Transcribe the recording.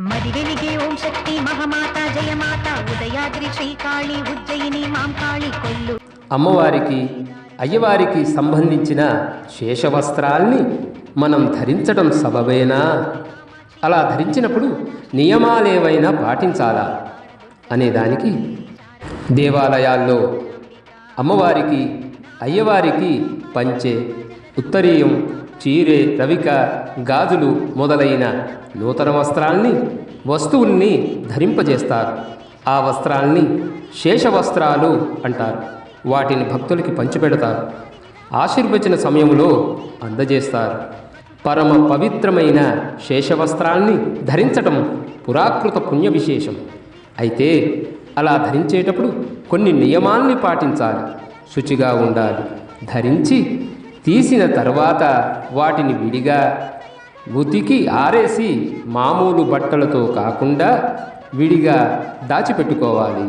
మదివెలిగే ఓం శక్తి మహమాత జయమాత. ఉదయాద్రి శ్రీకాళి ఉజ్జయిని మాంకాళి కొల్లు. అమ్మవారికి అయ్యవారికి సంబంధించిన శేషవస్త్రాల్ని మనం ధరించడం సబబేనా? అలా ధరించినప్పుడు నియమాలేవైనా పాటించాలా? అనేదానికి దేవాలయాల్లో అమ్మవారికి అయ్యవారికి పంచే ఉత్తరీయం చీరె తవిక గాజులు మొదలైన నూతన వస్త్రాల్ని వస్తువుల్ని ధరింపజేస్తారు. ఆ వస్త్రాల్ని శేషవస్త్రాలు అంటారు. వాటిని భక్తులకి పంచిపెడతారు. ఆశీర్వచన సమయంలో అందజేస్తారు. పరమ పవిత్రమైన శేషవస్త్రాల్ని ధరించటం పురాకృత పుణ్య విశేషం అయితే అలా ధరించేటప్పుడు కొన్ని నియమాల్ని పాటించాలి. శుచిగా ఉండాలి. ధరించి తీసిన తర్వాత వాటిని విడిగా ఉతికి ఆరేసి మామూలు బట్టలతో కాకుండా విడిగా దాచిపెట్టుకోవాలి.